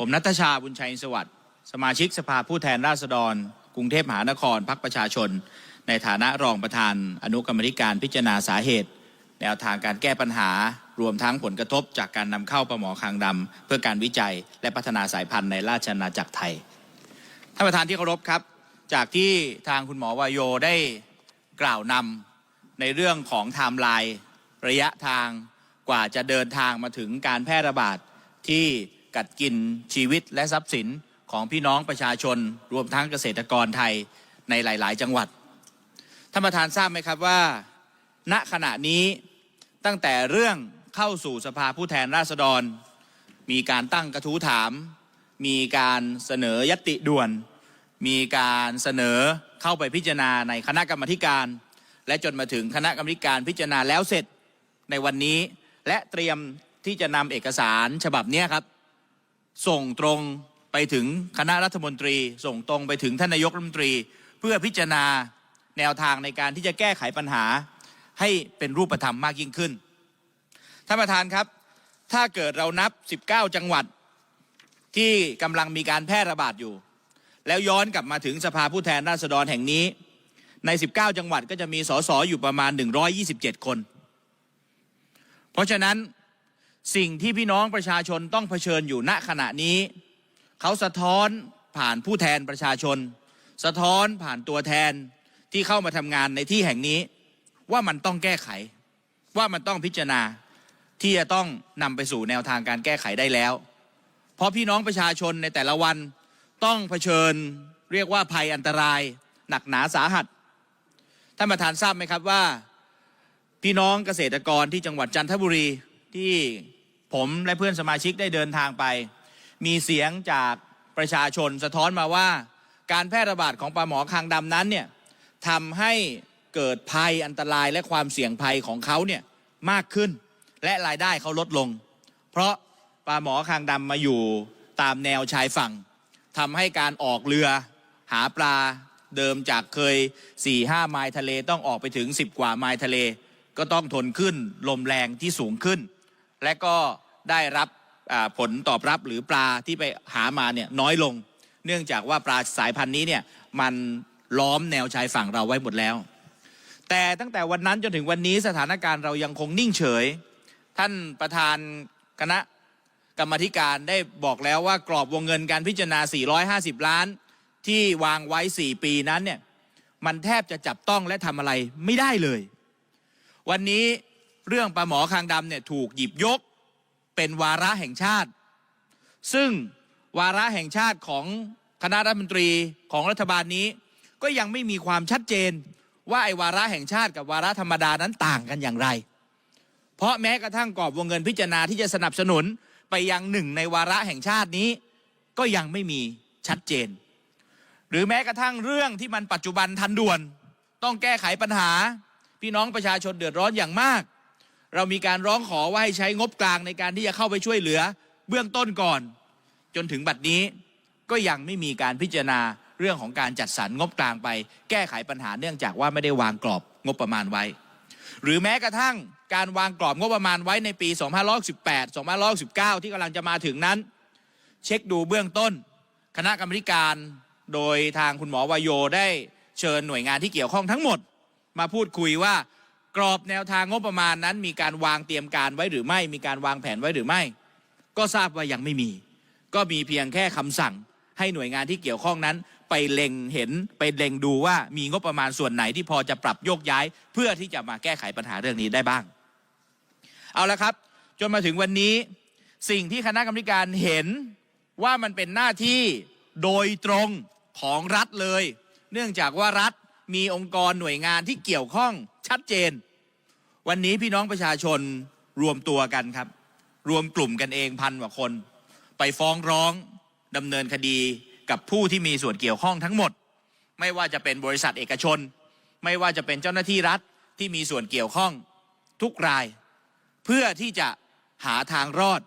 ผมนัทชาบุญชัยสวัสดิ์สมาชิกสภาผู้แทนราษฎร กรุงเทพมหานครพักประชาชน ในฐานะรองประธาน อนุกรรมธิการพิจารณาสาเหตุ แนวทางการแก้ปัญหารวมทั้งผลกระทบจากการนำเข้าปลาหมอคางดำเพื่อการวิจัย และพัฒนาสายพันธุ์ในราชอาณาจักรไทยท่านประธานที่เคารพครับ จากที่ทางคุณหมอวายโยได้กล่าวนำในเรื่องของไทม์ไลน์ระยะทางกว่าจะเดินทางมาถึงการแพร่ระบาดที่ กัดกินชีวิตและทรัพย์สินของพี่น้องประชาชน รวมทั้งเกษตรกรไทยในหลาย ๆ จังหวัดท่านประธานทราบไหมครับว่า ณขณะนี้ตั้งแต่เรื่องเข้าสู่สภาผู้แทนราษฎร มีการตั้งกระทู้ถาม มีการเสนอยติด่วน มีการเสนอเข้าไปพิจารณาในคณะกรรมการ และจนมาถึงคณะกรรมการพิจารณาแล้วเสร็จในวันนี้ และเตรียมที่จะนำเอกสารฉบับนี้ครับ ส่งตรงไปถึงคณะรัฐมนตรี ส่งตรงไปถึงท่านนายกรัฐมนตรี เพื่อพิจารณาแนวทางในการที่จะแก้ไขปัญหาให้เป็นรูปธรรมมากยิ่งขึ้นท่านประธานครับ ถ้าเกิดเรานับ 19 จังหวัดที่กำลังมีการแพร่ระบาดอยู่ แล้วย้อนกลับมาถึงสภาผู้แทนราษฎรแห่งนี้ ใน 19 จังหวัดก็จะมีสสอยู่ประมาณ 127 คน เพราะฉะนั้น สิ่งที่พี่น้องประชาชนต้องเผชิญอยู่ณขณะนี้ เขาสะท้อนผ่านผู้แทนประชาชน สะท้อนผ่านตัวแทนที่เข้ามาทำงานในที่แห่งนี้ ว่ามันต้องแก้ไข ว่ามันต้องพิจารณาที่จะต้องนำไปสู่แนวทางการแก้ไขได้แล้ว เพราะพี่น้องประชาชนในแต่ละวันต้องเผชิญเรียกว่าภัยอันตราย หนักหนาสาหัสท่านประธานทราบไหมครับว่า พี่น้องเกษตรกรที่จังหวัดจันทบุรีที่ ผมและเพื่อนสมาชิกได้เดินทางไป มีเสียงจากประชาชนสะท้อนมาว่า การแพร่ระบาดของปลาหมอคางดำนั้นเนี่ยทำให้เกิดภัยอันตรายและความเสี่ยงภัยของเขาเนี่ยมากขึ้น และรายได้เขาลดลง เพราะปลาหมอคางดำมาอยู่ตามแนวชายฝั่งทำให้การออกเรือหาปลาเดิมจากเคย 4-5 ไมล์ทะเลต้องออกไปถึง 10 กว่าไมล์ทะเล ก็ต้องทนขึ้นลมแรงที่สูงขึ้น และก็ได้รับผลตอบรับหรือปลาที่ไปหามาเนี่ยน้อยลง เนื่องจากว่าปลาสายพันธุ์นี้เนี่ยมันล้อมแนวชายฝั่งเราไว้หมดแล้ว แต่ตั้งแต่วันนั้นจนถึงวันนี้สถานการณ์เรายังคงนิ่งเฉย ท่านประธานคณะกรรมธิการได้บอกแล้วว่ากรอบวงเงินการพิจารณา 450 ล้าน ที่วางไว้ 4 ปีนั้นเนี่ยมันแทบจะจับต้องและทำอะไรไม่ได้เลย วันนี้ เรื่องปลาหมอคางดำเนี่ยถูกหยิบยกเป็นวาระแห่งชาติ ซึ่งวาระแห่งชาติของคณะรัฐมนตรีของรัฐบาลนี้ ก็ยังไม่มีความชัดเจนว่าไอ้วาระแห่งชาติกับวาระธรรมดานั้นต่างกันอย่างไร เพราะแม้กระทั่งกรอบวงเงินพิจารณาที่จะสนับสนุนไปยังหนึ่งในวาระแห่งชาตินี้ ก็ยังไม่มีชัดเจน หรือแม้กระทั่งเรื่องที่มันปัจจุบันทันด่วน ต้องแก้ไขปัญหา พี่น้องประชาชนเดือดร้อนอย่างมาก เรามีการร้องขอว่าให้ใช้งบกลางในการที่จะเข้าไปช่วยเหลือ เบื้องต้นก่อน จนถึงบัดนี้ก็ยังไม่มีการพิจารณาเรื่องของการจัดสรรงบกลางไป แก้ไขปัญหาเนื่องจากว่าไม่ได้วางกรอบงบประมาณไว้ หรือแม้กระทั่งการวางกรอบงบประมาณไว้ในปี 2518 2519 ที่กำลังจะมาถึงนั้น เช็คดูเบื้องต้น คณะกรรมการโดยทางคุณหมอวายโยได้เชิญหน่วยงานที่เกี่ยวข้องทั้งหมด มาพูดคุยว่า กรอบแนวทางงบประมาณนั้น มีการวางเตรียมการไว้หรือไม่ มีการวางแผนไว้หรือไม่ ก็ทราบว่ายังไม่มี ก็มีเพียงแค่คำสั่ง ให้หน่วยงานที่เกี่ยวข้องนั้น ไปเล็งเห็นไปเล็งดูว่ามีงบประมาณส่วนไหนที่พอจะปรับโยกย้าย เพื่อที่จะมาแก้ไขปัญหาเรื่องนี้ได้บ้าง เอาละครับ จนมาถึงวันนี้ สิ่งที่คณะกรรมการเห็นว่ามันเป็นหน้าที่โดยตรงของรัฐเลย เนื่องจากว่ารัฐ มีองค์กรหน่วยงานที่เกี่ยวข้องชัดเจน วันนี้พี่น้องประชาชนรวมตัวกันครับ รวมกลุ่มกันเองพันกว่าคน ไปฟ้องร้องดำเนินคดีกับผู้ที่มีส่วนเกี่ยวข้องทั้งหมด ไม่ว่าจะเป็นบริษัทเอกชน ไม่ว่าจะเป็นเจ้าหน้าที่รัฐที่มีส่วนเกี่ยวข้องทุกราย เพื่อที่จะหาทางรอด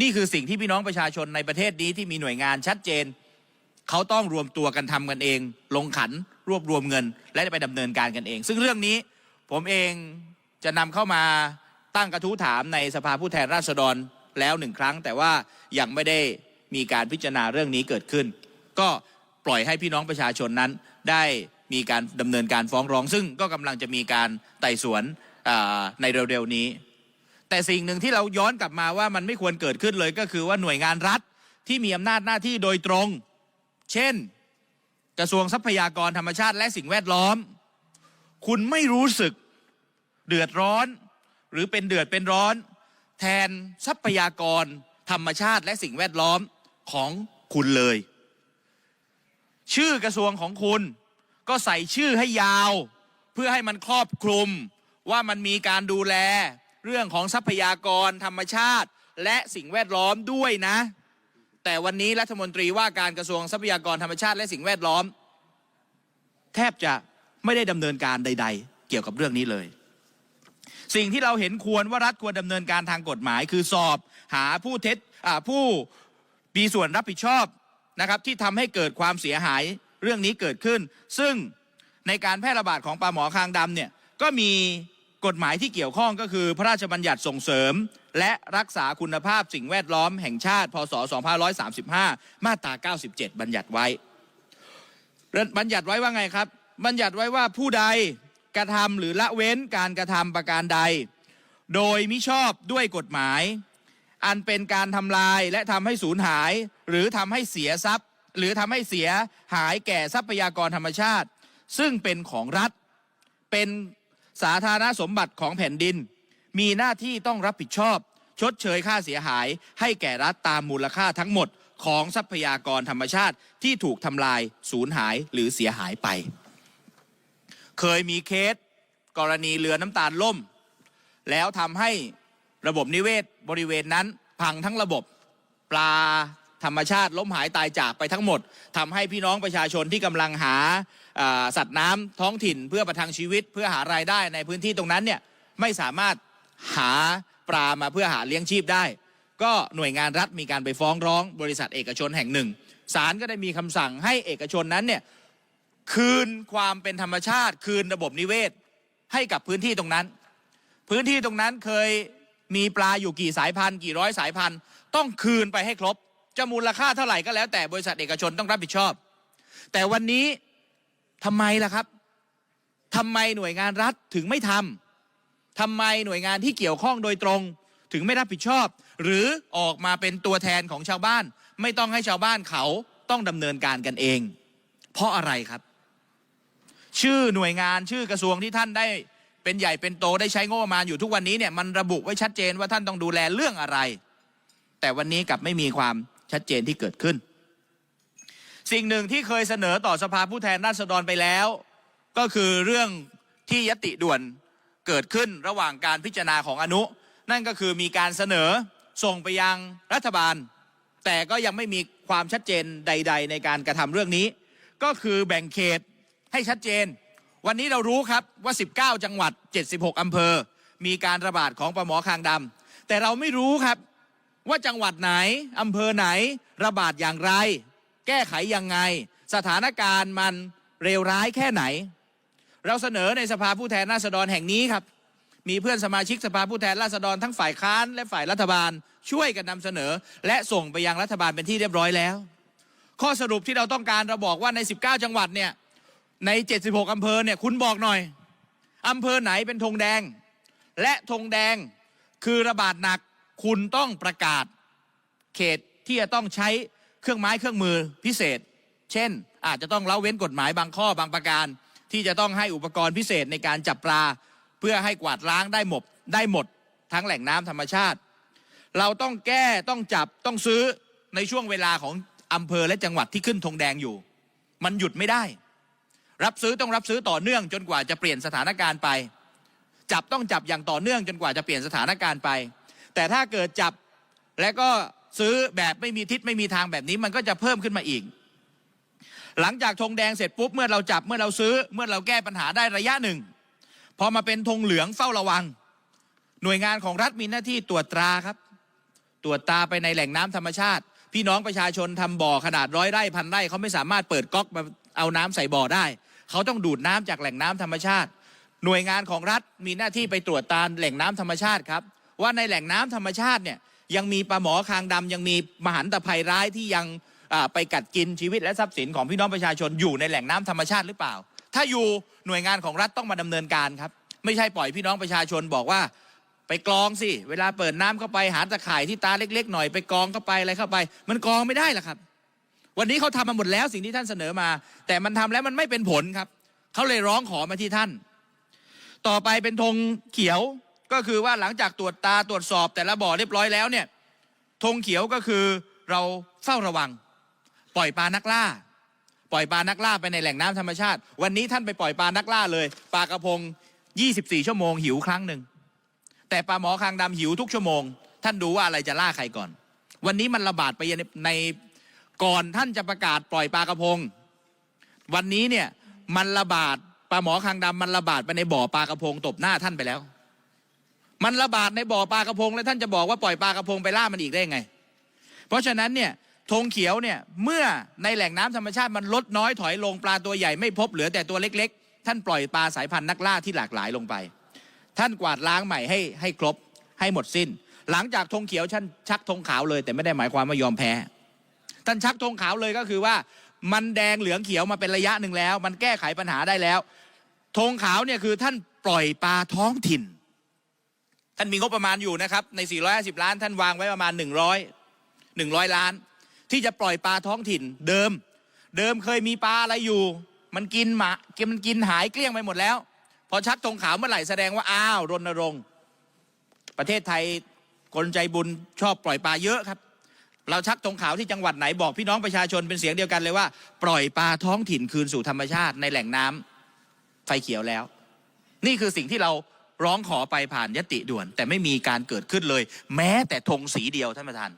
นี่คือสิ่งที่พี่น้องประชาชนในประเทศนี้ที่มีหน่วยงานชัดเจน เขาต้องรวมตัวกันทำกันเอง ลงขัน รวบรวมเงิน และไปดำเนินการกันเอง ซึ่งเรื่องนี้ผมเองจะนำเข้ามาตั้งกระทู้ถามในสภาผู้แทนราษฎรแล้วหนึ่งครั้ง แต่ว่ายังไม่ได้มีการพิจารณาเรื่องนี้เกิดขึ้น ก็ปล่อยให้พี่น้องประชาชนนั้นได้มีการดำเนินการฟ้องร้อง ซึ่งก็กำลังจะมีการไต่สวนในเร็วๆนี้ แต่สิ่งหนึ่งที่เราย้อนกลับมาว่ามันไม่ควรเกิดขึ้นเลยก็คือว่าหน่วยงานรัฐที่มีอำนาจหน้าที่โดยตรง เช่น กระทรวงทรัพยากรธรรมชาติและสิ่งแวดล้อม คุณไม่รู้สึกเดือดร้อน หรือเป็นเดือดเป็นร้อน แทนทรัพยากร ธรรมชาติและสิ่งแวดล้อมของคุณเลย ชื่อกระทรวงของคุณก็ใส่ชื่อให้ยาว เพื่อให้มันครอบคลุมว่ามันมีการดูแล เรื่องของทรัพยากรธรรมชาติและสิ่งแวดล้อมด้วยนะ แต่วันนี้รัฐมนตรีว่าการกระทรวงทรัพยากรธรรมชาติและสิ่งแวดล้อม แทบจะไม่ได้ดำเนินการใด ๆ เกี่ยวกับเรื่องนี้เลย สิ่งที่เราเห็นควรว่ารัฐควรดำเนินการทางกฎหมาย คือสอบหาผู้เท็จผู้มีส่วนรับผิดชอบนะครับที่ทำให้เกิดความเสียหายเรื่องนี้เกิดขึ้น ซึ่งในการแพร่ระบาดของปลาหมอคางดำเนี่ยก็มีกฎหมายที่เกี่ยวข้องก็คือพระราชบัญญัติส่งเสริม และรักษาคุณภาพสิ่งแวดล้อมแห่งชาติ พศ 2535 มาตรา 97 บัญญัติไว้ บัญญัติไว้ว่าไงครับ บัญญัติไว้ว่าผู้ใดกระทำหรือละเว้นการกระทำประการใด โดยมิชอบด้วยกฎหมาย อันเป็นการทำลายและทำให้สูญหาย หรือทำให้เสียทรัพย์ หรือทำให้เสียหายแก่ทรัพยากรธรรมชาติ ซึ่งเป็นของรัฐ เป็นสาธารณสมบัติของแผ่นดิน มีหน้าที่ต้องรับผิดชอบ ชดเชยค่าเสียหาย ให้แก่รัฐตามมูลค่าทั้งหมดของทรัพยากรธรรมชาติที่ถูกทำลายสูญหายหรือเสียหายไป เคยมีเคส กรณีเรือน้ำตาลล่ม แล้วทำให้ระบบนิเวศบริเวณนั้น พังทั้งระบบปลาธรรมชาติล้มหายตายจากไปทั้งหมดทำให้พี่น้องประชาชนที่กำลังหาาสัตว์น้ำท้องถิ่นเพื่อประทังชีวิตเพื่อหารายได้ในพื้นที่ตรงนั้นเนี่ยไม่สามารถ หาปลามาเพื่อหาเลี้ยงชีพได้ ก็หน่วยงานรัฐมีการไปฟ้องร้องบริษัทเอกชนแห่งหนึ่งศาลก็ได้มีคำสั่งให้เอกชนนั้นเนี่ยคืนความเป็นธรรมชาติ คืนระบบนิเวศให้กับพื้นที่ตรงนั้น พื้นที่ตรงนั้นเคยมีปลาอยู่กี่สายพันธุ์กี่ร้อยสายพันธุ์ ต้องคืนไปให้ครบจะมูลค่าเท่าไหร่ก็แล้วแต่บริษัทเอกชนต้องรับผิดชอบ แต่วันนี้ทำไมล่ะครับทำไมหน่วยงานรัฐถึงไม่ทำ ทำไมหน่วยงานที่เกี่ยวข้องโดยตรง ถึงไม่รับผิดชอบ หรือออกมาเป็นตัวแทนของชาวบ้าน ไม่ต้องให้ชาวบ้านเขาต้องดำเนินการกันเอง เพราะอะไรครับ ชื่อหน่วยงานชื่อกระทรวงที่ท่านได้เป็นใหญ่เป็นโตได้ใช้งบประมาณอยู่ทุกวันนี้เนี่ยมันระบุไว้ชัดเจนว่าท่านต้องดูแลเรื่องอะไร แต่วันนี้กลับไม่มีความชัดเจนที่เกิดขึ้น สิ่งหนึ่งที่เคยเสนอต่อสภาผู้แทนราษฎรไปแล้ว ก็คือเรื่องที่ยติด่วน เกิดขึ้นระหว่างการพิจารณาของอนุ นั่นก็คือมีการเสนอส่งไปยังรัฐบาล แต่ก็ยังไม่มีความชัดเจนใด ๆ ในการกระทำเรื่องนี้ ก็คือแบ่งเขตให้ชัดเจน วันนี้เรารู้ครับว่า 19 จังหวัด 76อำเภอ มีการระบาดของปลาหมอคางดำแต่เราไม่รู้ครับว่าจังหวัดไหนอำเภอไหนระบาดอย่างไร แก้ไขยังไง สถานการณ์มันเลวร้ายแค่ไหน เราเสนอในสภาผู้แทนราษฎรแห่งนี้ครับ มีเพื่อนสมาชิกสภาผู้แทนราษฎรทั้งฝ่ายค้านและฝ่ายรัฐบาล ช่วยกันนำเสนอ และส่งไปยังรัฐบาลเป็นที่เรียบร้อยแล้ว ข้อสรุปที่เราต้องการเราบอกว่าใน 19 จังหวัดเนี่ยใน 76 อำเภอเนี่ยคุณบอกหน่อยอำเภอไหนเป็นธงแดง และธงแดงคือระบาดหนักคุณต้องประกาศ เขตที่จะต้องใช้เครื่องไม้เครื่องมือพิเศษ เช่น อาจจะต้องเล้าเว้นกฎหมายบางข้อบางประการ ที่จะต้องให้อุปกรณ์พิเศษในการจับปลา เพื่อให้กวาดล้างได้หมดได้หมดทั้งแหล่งน้ำธรรมชาติ เราต้องแก้ต้องจับต้องซื้อในช่วงเวลาของอำเภอและจังหวัดที่ขึ้นธงแดงอยู่ มันหยุดไม่ได้ รับซื้อต้องรับซื้อต่อเนื่องจนกว่าจะเปลี่ยนสถานการณ์ไป จับต้องจับอย่างต่อเนื่องจนกว่าจะเปลี่ยนสถานการณ์ไป แต่ถ้าเกิดจับและก็ซื้อแบบไม่มีทิศไม่มีทางแบบนี้มันก็จะเพิ่มขึ้นมาอีก หลังจากธงแดงเสร็จปุ๊บเมื่อเราจับเมื่อเราซื้อ เมื่อเราแก้ปัญหาได้ระยะหนึ่งพอมาเป็นธงเหลืองเฝ้าระวัง หน่วยงานของรัฐมีหน้าที่ตรวจตราครับ ตรวจตาไปในแหล่งน้ำธรรมชาติ พี่น้องประชาชนทำบ่อขนาดร้อยไร่พันไร่เขาไม่สามารถเปิดก๊อกมาเอาน้ำใส่บ่อได้ เขาต้องดูดน้ำจากแหล่งน้ำธรรมชาติ หน่วยงานของรัฐมีหน้าที่ไปตรวจตาแหล่งน้ำธรรมชาติครับ ว่าในแหล่งน้ำธรรมชาติเนี่ยยังมีปลาหมอคางดำยังมีมหันตภัยร้ายที่ยัง ไปกัดกินชีวิตและทรัพย์สินของพี่น้องประชาชนอยู่ในแหล่งน้ำธรรมชาติหรือเปล่า ถ้าอยู่หน่วยงานของรัฐต้องมาดำเนินการครับ ไม่ใช่ปล่อยพี่น้องประชาชนบอกว่าไปกรองสิ เวลาเปิดน้ำเข้าไปหาตะข่ายที่ตาเล็ก ๆ หน่อยไปกรองเข้าไปอะไรเข้าไป มันกรองไม่ได้หรอกครับ วันนี้เขาทำมาหมดแล้วสิ่งที่ท่านเสนอมา แต่มันทำแล้วมันไม่เป็นผลครับเขาเลยร้องขอมาที่ท่าน ต่อไปเป็นธงเขียวก็คือว่าหลังจากตรวจตาตรวจสอบแต่ละบ่อเรียบร้อยแล้วเนี่ยธงเขียวก็คือเราเฝ้าระวัง ปล่อยปลานักล่า ปล่อยปลานักล่าไปในแหล่งน้ำธรรมชาติ วันนี้ท่านไปปล่อยปลานักล่าเลยปลากระพง 24 ชั่วโมงหิวครั้งหนึ่งแต่ปลาหมอคางดำหิวทุกชั่วโมง ท่านดูว่าอะไรจะล่าใครก่อน วันนี้มันระบาดไปในในก่อนท่านจะประกาศปล่อยปลากระพง วันนี้เนี่ยมันระบาดปลาหมอคางดำมันระบาดไปในบ่อปลากระพงตบหน้าท่านไปแล้ว มันระบาดในบ่อปลากระพงแล้วท่านจะบอกว่าปล่อยปลากระพงไปล่ามันอีกได้ไง เพราะฉะนั้นเนี่ย ธงเขียวเนี่ยเมื่อในแหล่งน้ำธรรมชาติมันลดน้อยถอยลงปลาตัวใหญ่ไม่พบเหลือแต่ตัวเล็ก ๆ ท่านปล่อยปลาสายพันธุ์นักล่าที่หลากหลายลงไป ท่านกวาดล้างใหม่ให้ให้ครบให้หมดสิ้น หลังจากธงเขียวท่านชักธงขาวเลย แต่ไม่ได้หมายความว่ายอมแพ้ ท่านชักธงขาวเลยก็คือว่า มันแดงเหลืองเขียวมาเป็นระยะหนึ่งแล้ว มันแก้ไขปัญหาได้แล้วธงขาวเนี่ยคือท่านปล่อยปลาท้องถิ่น ท่านมีงบประมาณอยู่นะครับใน 450 ล้าน ท่านวางไว้ประมาณ 100 100 ล้าน ที่จะปล่อยปลาท้องถิ่นเดิม เดิมเคยมีปลาอะไรอยู่ มันกินหมากมันกินหายเกลี้ยงไปหมดแล้ว พอชักธงขาวเมื่อไหร่แสดงว่าอ้าวรณรงค์ประเทศไทยคนใจบุญชอบปล่อยปลาเยอะครับ เราชักธงขาวที่จังหวัดไหนบอกพี่น้องประชาชนเป็นเสียงเดียวกันเลยว่า ปล่อยปลาท้องถิ่นคืนสู่ธรรมชาติในแหล่งน้ำไฟเขียวแล้ว นี่คือสิ่งที่เราร้องขอไปผ่านยติด่วน แต่ไม่มีการเกิดขึ้นเลย แม้แต่ธงสีเดียวท่านประธาน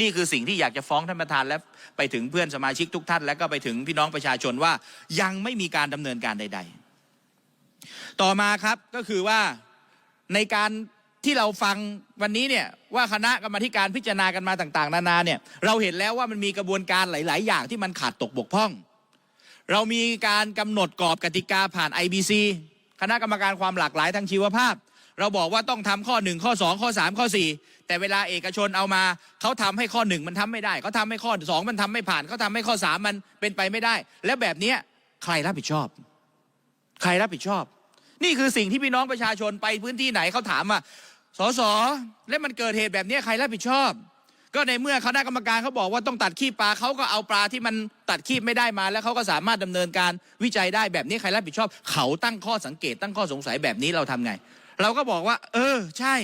นี่คือสิ่งที่อยากจะฟ้องท่านประธานและไปถึงเพื่อนสมาชิกทุกท่าน และก็ไปถึงพี่น้องประชาชนว่ายังไม่มีการดำเนินการใด ๆ ต่อมาครับก็คือว่าในการที่เราฟังวันนี้เนี่ยว่าคณะกรรมาธิการพิจารณากันมาต่าง ๆ นานาเนี่ยเราเห็นแล้วว่ามันมีกระบวนการหลาย ๆ อย่างที่มันขาดตกบกพร่อง เรามีการกำหนดกรอบกติกาผ่าน IBC คณะกรรมการความหลากหลายทางชีวภาพ เราบอกว่าต้องทำข้อ 1 ข้อ 2 ข้อ 3 ข้อ 4 แต่เวลาเอกชนเอามาเขาทำให้ข้อ1มันทำไม่ได้เขาทำให้ข้อ2มันทำไม่ผ่านเขาทำให้ข้อ3มันเป็นไปไม่ได้ แล้วแบบนี้ใครรับผิดชอบ ใครรับผิดชอบ นี่คือสิ่งที่พี่น้องประชาชนไปพื้นที่ไหนเขาถามว่าสสแล้วมันเกิดเหตุแบบนี้ใครรับผิดชอบ ก็ในเมื่อคณะกรรมการเขาบอกว่าต้องตัดขี้ปลาเขาก็เอาปลาที่มันตัดขี้ไม่ได้มาแล้วเขาก็สามารถดำเนินการวิจัยได้แบบนี้ใครรับผิดชอบ เขาตั้งข้อสังเกตตั้งข้อสงสัยแบบนี้เราทำไง เราก็บอกว่า เออ ใช่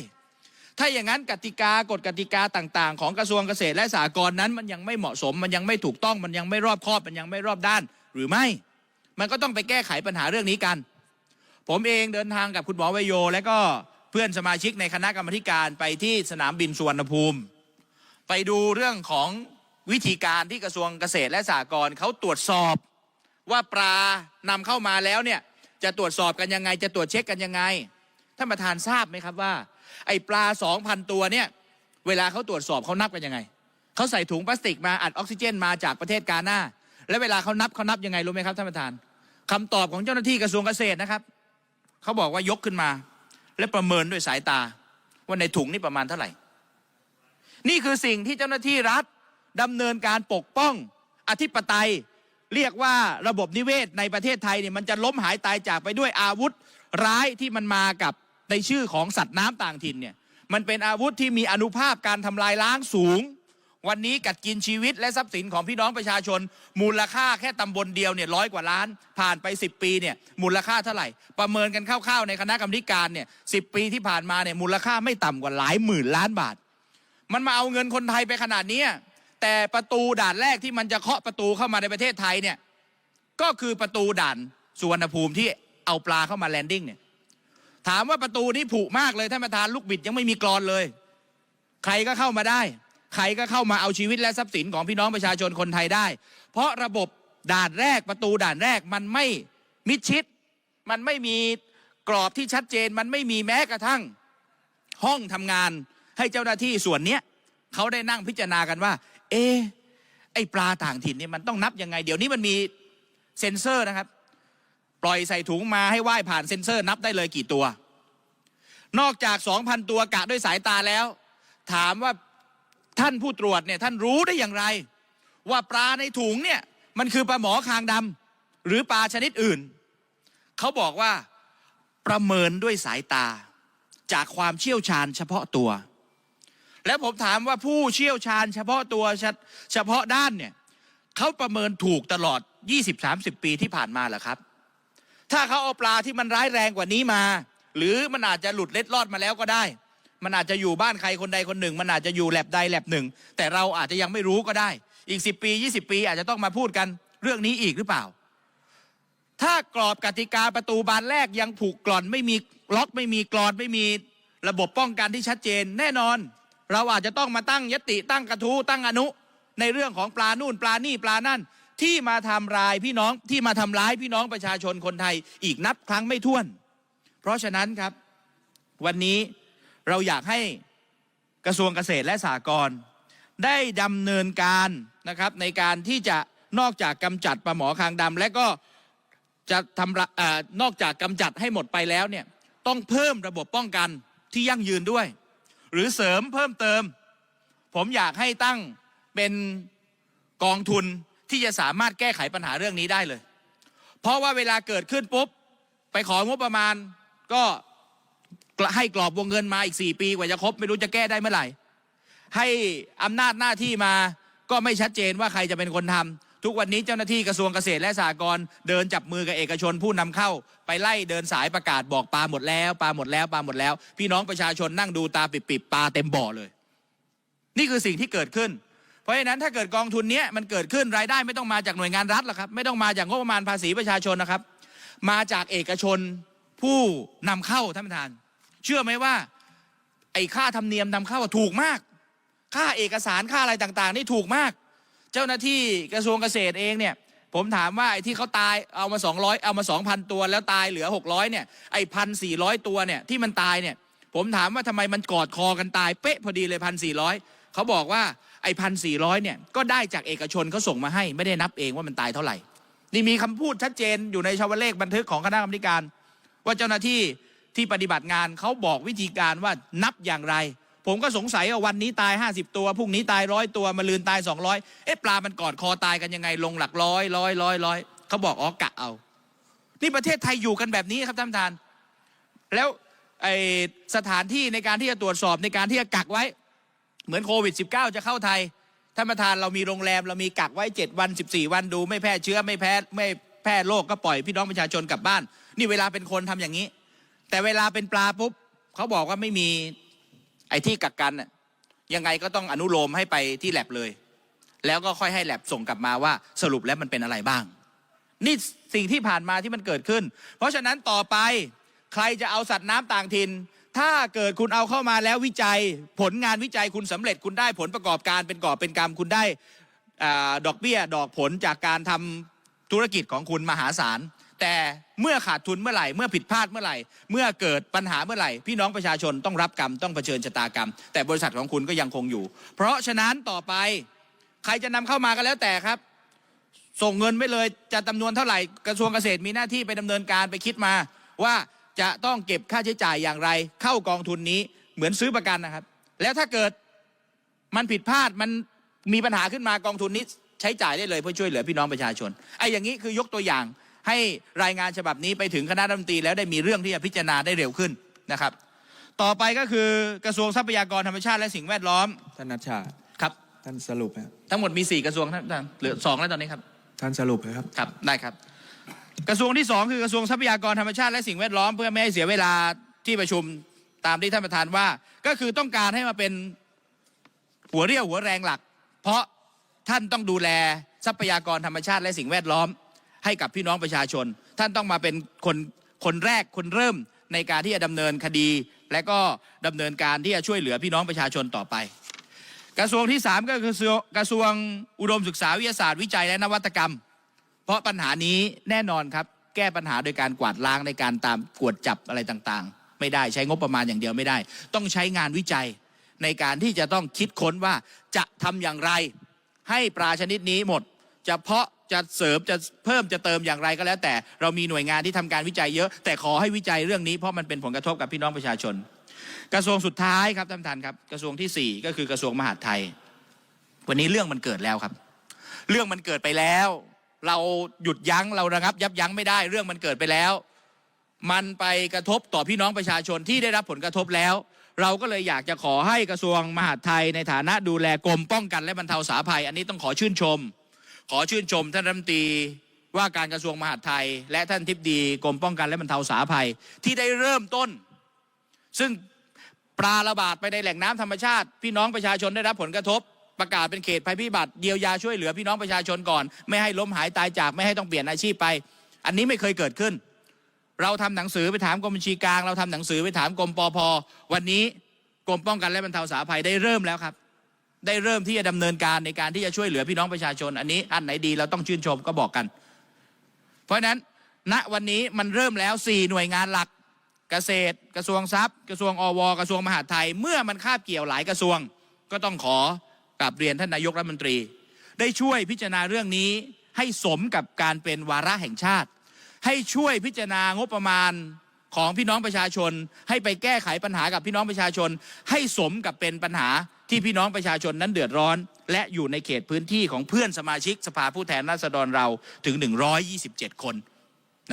ถ้าอย่างนั้นกติกากฎกติกาต่าง ๆ ของกระทรวงเกษตรและสหกรณ์นั้น มันยังไม่เหมาะสม มันยังไม่ถูกต้อง มันยังไม่รอบคอบ มันยังไม่รอบด้าน หรือไม่ มันก็ต้องไปแก้ไขปัญหาเรื่องนี้กัน ผมเองเดินทางกับคุณหมอวโย และก็เพื่อนสมาชิกในคณะกรรมการไปที่สนามบินสุวรรณภูมิ ไปดูเรื่องของวิธีการที่กระทรวงเกษตรและสหกรณ์เขาตรวจสอบว่าปลานำเข้ามาแล้วเนี่ยจะตรวจสอบกันยังไง จะตรวจเช็คกันยังไง ท่านประธานทราบไหมครับว่า ไอ้ปลาสองพันตัวเนี่ย เวลาเขาตรวจสอบเขานับกันยังไงเขาใส่ถุงพลาสติกมาอัดออกซิเจนมาจากประเทศกาหน้า แล้วเวลาเขานับเขานับยังไงรู้ไหมครับท่านประธานคำตอบของเจ้าหน้าที่กระทรวงเกษตรนะครับเขาบอกว่ายกขึ้นมา และประเมินด้วยสายตา ว่าในถุงนี่ประมาณเท่าไหร่ นี่คือสิ่งที่เจ้าหน้าที่รัฐดำเนินการปกป้องอธิปไตยเรียกว่าระบบนิเวศในประเทศไทยเนี่ยมันจะล้มหายตายจากไปด้วยอาวุธร้ายที่มันมากับ ในชื่อของสัตว์น้ำต่างถิ่นเนี่ยมันเป็นอาวุธที่มีอนุภาพการทำลายล้างสูง วันนี้กัดกินชีวิตและทรัพย์สินของพี่น้องประชาชน มูลค่าแค่ตำบลเดียวเนี่ยร้อยกว่าล้าน ผ่านไป 10 ปีเนี่ยมูลค่าเท่าไหร่ ประเมินกันคร่าวๆในคณะกรรมการเนี่ยสิปีที่ผ่านมาเนี่ยมูลค่าไม่ต่ำกว่าหลายหมื่นล้านบาท มันมาเอาเงินคนไทยไปขนาดนี้แต่ประตูด่านแรกที่มันจะเคาะประตูเข้ามาในประเทศไทยเนี่ยก็คือประตูด่านสุวรรณภูมิที่เอาปลาเข้ามาแลนดิ้งเนี่ย ถามว่าประตูนี้ผุมากเลยท่านประธานลูกบิดยังไม่มีกรอนเลย ใครก็เข้ามาได้ ใครก็เข้ามาเอาชีวิตและทรัพย์สินของพี่น้องประชาชนคนไทยได้ เพราะระบบด่านแรกประตูด่านแรกมันไม่มิดชิด มันไม่มีกรอบที่ชัดเจน มันไม่มีแม้กระทั่ง ห้องทำงานให้เจ้าหน้าที่ส่วนเนี้ยเขาได้นั่งพิจารณากันว่า เอไอปลาต่างถิ่นเนี่ยมันต้องนับยังไง เดี๋ยวนี้มันมีเซ็นเซอร์นะครับ ปล่อยใส่ถุงมาให้ว่ายผ่านเซ็นเซอร์นับได้เลยกี่ตัว นอกจาก 2,000 ตัวกะด้วยสายตาแล้ว ถามว่าท่านผู้ตรวจเนี่ยท่านรู้ได้อย่างไร ว่าปลาในถุงเนี่ยมันคือปลาหมอคางดำหรือปลาชนิดอื่น เขาบอกว่าประเมินด้วยสายตา จากความเชี่ยวชาญเฉพาะตัว แล้วผมถามว่าผู้เชี่ยวชาญเฉพาะตัวเฉเฉพาะด้านเนี่ยเขาประเมินถูกตลอด 20-30 ปีที่ผ่านมาเหรอครับ ถ้าเขาเอาปลาที่มันร้ายแรงกว่านี้มา หรือมันอาจจะหลุดเล็ดลอดมาแล้วก็ได้ มันอาจจะอยู่บ้านใครคนใดคนหนึ่ง มันอาจจะอยู่แลบใดแลบหนึ่ง แต่เราอาจจะยังไม่รู้ก็ได้ อีก 10 ปี 20 ปี อาจจะต้องมาพูดกันเรื่องนี้อีกหรือเปล่า ถ้ากรอบกติกาประตูบานแรกยังผูกกร่อนไม่มีล็อกไม่มีกรอนไม่มีระบบป้องกันที่ชัดเจน แน่นอน เราอาจจะต้องมาตั้งยติตั้งกระทู้ตั้งอนุ ในเรื่องของปลานู่นปลานี่ปลานั่น ที่มาทำรายพี่น้องที่มาทำร้ายพี่น้องประชาชนคนไทยอีกนับครั้งไม่ถ้วน เพราะฉะนั้นครับ วันนี้เราอยากให้กระทรวงเกษตรและสหกรณ์ได้ดำเนินการนะครับในการที่จะนอกจากกำจัดปลาหมอคางดำและก็จะทำะเออนอกจากกำจัดให้หมดไปแล้วเนี่ยต้องเพิ่มระบบป้องกันที่ยั่งยืนด้วย หรือเสริมเพิ่มเติม ผมอยากให้ตั้งเป็นกองทุน ที่จะสามารถแก้ไขปัญหาเรื่องนี้ได้เลย เพราะว่าเวลาเกิดขึ้นปุ๊บ ไปของบประมาณก็ให้กรอบวงเงินมาอีก 4 ปีกว่าจะครบ ไม่รู้จะแก้ได้เมื่อไหร่ ให้อำนาจหน้าที่มาก็ไม่ชัดเจนว่าใครจะเป็นคนทำทุกวันนี้เจ้าหน้าที่กระทรวงเกษตรและสหกรณ์เดินจับมือกับเอกชนผู้นำเข้า ไปไล่เดินสายประกาศบอกปลาหมดแล้วปลาหมดแล้วปลาหมดแล้ว พี่น้องประชาชนนั่งดูตาปิบๆปลาเต็มบ่อเลย นี่คือสิ่งที่เกิดขึ้น ราะฉะนั้นถ้าเกิดกองทุนนี้มันเกิดขึ้นรายได้ไม่ต้องมาจากหน่วยงานรัฐหรอกครับ ไม่ต้องมาจากงบประมาณภาษีประชาชนนะครับ มาจากเอกชนผู้นำเข้าท่านประธาน เชื่อไหมว่า ไอ้ค่าธรรมเนียมนำเข้าถูกมาก ค่าเอกสารค่าอะไรต่างๆ นี่ถูกมาก เจ้าหน้าที่กระทรวงเกษตรเองเนี่ย ผมถามว่าไอ้ที่เขาตายเอามา 200 เอามา 2,000 ตัว แล้วตายเหลือ 600เนี่ยไอ้พันสี่ร้อยตัวเนี่ยที่มันตายเนี่ย ผมถามว่าทำไมมันกอดคอกันตายเป๊ะพอดีเลยพันสี่ร้อยเขาบอกว่า ไอ้พันสี่ร้อยเนี่ยก็ได้จากเอกชนเขาส่งมาให้ ไม่ได้นับเองว่ามันตายเท่าไหร่ นี่มีคำพูดชัดเจนอยู่ในชาวเลขบันทึกของคณะกรรมการ ว่าเจ้าหน้าที่ที่ปฏิบัติงานเขาบอกวิธีการว่านับอย่างไร ผมก็สงสัยว่าวันนี้ตาย 50 ตัวพรุ่งนี้ตายร้อยตัวมาลืนตาย 200 เอ๊ะปลามันกอดคอตายกันยังไงลงหลักร้อยร้อยร้อยร้อยเขาบอกอ๋อกะเอา นี่ประเทศไทยอยู่กันแบบนี้ครับท่านประธาน แล้วไอสถานที่ในการที่จะตรวจสอบในการที่จะกักไว้ เหมือนโควิด -19 จะเข้าไทยท่านประธานเรามีโรงแรมเรามีกักไว้ 7 วัน 14 วันดูไม่แพร่เชื้อไม่แพ้ไม่แพร่โรคก็ปล่อยพี่น้องประชาชนกลับบ้าน นี่เวลาเป็นคนทำอย่างนี้ แต่เวลาเป็นปลาปุ๊บเขาบอกว่าไม่มีไอ้ที่กักกันน่ะยังไงก็ต้องอนุโลมให้ไปที่แลบเลย แล้วก็ค่อยให้แลบส่งกลับมาว่าสรุปแล้วมันเป็นอะไรบ้าง นี่สิ่งที่ผ่านมาที่มันเกิดขึ้น เพราะฉะนั้นต่อไปใครจะเอาสัตว์น้ำต่างถิ่น ถ้าเกิดคุณเอาเข้ามาแล้ววิจัยผลงานวิจัยคุณสำเร็จคุณได้ผลประกอบการเป็นกอบเป็นกรรมคุณได้อดอกเบี้ยดอกผลจากการทำธุรกิจของคุณมหาศาล แต่เมื่อขาดทุนเมื่อไหร่ เมื่อผิดพลาดเมื่อไหร่ เมื่อเกิดปัญหาเมื่อไหร่ พี่น้องประชาชนต้องรับกรรมต้องเผชิญชะตากรรม แต่บริษัทของคุณก็ยังคงอยู่ เพราะฉะนั้นต่อไปใครจะนำเข้ามาก็แล้วแต่ครับ ส่งเงินไปเลยจะจำนวนเท่าไหร่กระทรวงเกษตรมีหน้าที่ไปดำเนินการไปคิดมาว่า จะต้องเก็บค่าใช้จ่ายอย่างไร เข้ากองทุนนี้เหมือนซื้อประกันนะครับ แล้วถ้าเกิดมันผิดพลาดมันมีปัญหาขึ้นมากองทุนนี้ใช้จ่ายได้เลยเพื่อช่วยเหลือพี่น้องประชาชนไอ้อย่างนี้คือยกตัวอย่างให้รายงานฉบับนี้ไปถึงคณะรัฐมนตรีแล้วได้มีเรื่องที่จะพิจารณาได้เร็วขึ้นนะครับ ต่อไปก็คือกระทรวงทรัพยากรธรรมชาติและสิ่งแวดล้อมท่านนัชชาครับ ท่านสรุปครับทั้งหมดมีสี่กระทรวงท่านท่านเหลือสองแล้วตอนนี้ครับ ท่านสรุปนะครับครับได้ครับ กระทรวงที่สองคือกระทรวงทรัพยากรธรรมชาติและสิ่งแวดล้อมเพื่อไม่ให้เสียเวลาที่ประชุมตามที่ท่านประธานว่า ก็คือต้องการให้มาเป็นหัวเรี่ยวหัวแรงหลัก เพราะท่านต้องดูแลทรัพยากรธรรมชาติและสิ่งแวดล้อม ให้กับพี่น้องประชาชน ท่านต้องมาเป็นคนคนแรกคนเริ่มในการที่จะดำเนินคดี และก็ดำเนินการที่จะช่วยเหลือพี่น้องประชาชนต่อไป กระทรวงที่สามก็คือกระทรวงกระทรวงอุดมศึกษาวิทยาศาสตร์วิจัยและนวัตกรรม เพราะปัญหานี้แน่นอนครับ แก้ปัญหาโดยการกวาดล้างในการตามกวดจับอะไรต่างๆ ไม่ได้ใช้งบประมาณอย่างเดียวไม่ได้ ต้องใช้งานวิจัยในการที่จะต้องคิดค้นว่าจะทำอย่างไร ให้ปลาชนิดนี้หมดจะเพาะจะเสริมจะเพิ่มจะเติมอย่างไรก็แล้ว แต่เรามีหน่วยงานที่ทำการวิจัยเยอะ แต่ขอให้วิจัยเรื่องนี้เพราะมันเป็นผลกระทบกับพี่น้องประชาชน กระทรวงสุดท้ายครับท่านประธานครับ กระทรวงที่สี่ก็คือกระทรวงมหาดไทย วันนี้เรื่องมันเกิดแล้วครับ เรื่องมันเกิดไปแล้ว เราหยุดยั้งเราระงับ ยับยั้งไม่ได้เรื่องมันเกิดไปแล้ว มันไปกระทบต่อพี่น้องประชาชนที่ได้รับผลกระทบแล้ว เราก็เลยอยากจะขอให้กระทรวงมหาดไทยในฐานะดูแลกรมป้องกันและบรรเทาสาภัย อันนี้ต้องขอชื่นชม ขอชื่นชมท่านรัฐมนตรีว่าการกระทรวงมหาดไทย และท่านทิบดีกรมป้องกันและบรรเทาสาภัย ที่ได้เริ่มต้น ซึ่งปลาระบาดไปในแหล่งน้ำธรรมชาติ พี่น้องประชาชนได้รับผลกระทบ ประกาศเป็นเขตภัยพิบัติเยียวยาช่วยเหลือพี่น้องประชาชนก่อน ไม่ให้ล้มหายตายจากไม่ให้ต้องเปลี่ยนอาชีพไป อันนี้ไม่เคยเกิดขึ้น เราทำหนังสือไปถามกรมบัญชีกลาง เราทำหนังสือไปถามกรมปพวันนี้กรมป้องกันและบรรเทาสาภัยได้เริ่มแล้วครับ ได้เริ่มที่จะดำเนินการในการที่จะช่วยเหลือพี่น้องประชาชน อันนี้อันไหนดีเราต้องชื่นชมก็บอกกัน เพราะฉะนั้นณวันนี้มันเริ่มแล้ว 4 หน่วยงานหลักเกษตร กระทรวงทรัพย์ กระทรวงอวกระทรวงมหาดไทย เมื่อมันคาบเกี่ยวหลายกระทรวง ก็ต้องขอ กราบเรียนท่านนายกรัฐมนตรี ได้ช่วยพิจารณาเรื่องนี้ให้สมกับการเป็นวาระแห่งชาติ ให้ช่วยพิจารณางบประมาณของพี่น้องประชาชน ให้ไปแก้ไขปัญหากับพี่น้องประชาชน ให้สมกับเป็นปัญหาที่พี่น้องประชาชนนั้นเดือดร้อน และอยู่ในเขตพื้นที่ของเพื่อนสมาชิกสภาผู้แทนราษฎรเราถึง 127 คน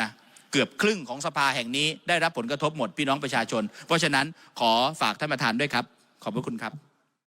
นะเกือบครึ่งของสภาแห่งนี้ได้รับผลกระทบหมดพี่น้องประชาชน เพราะฉะนั้นขอฝากท่านประธานด้วยครับ ขอบพระคุณครับ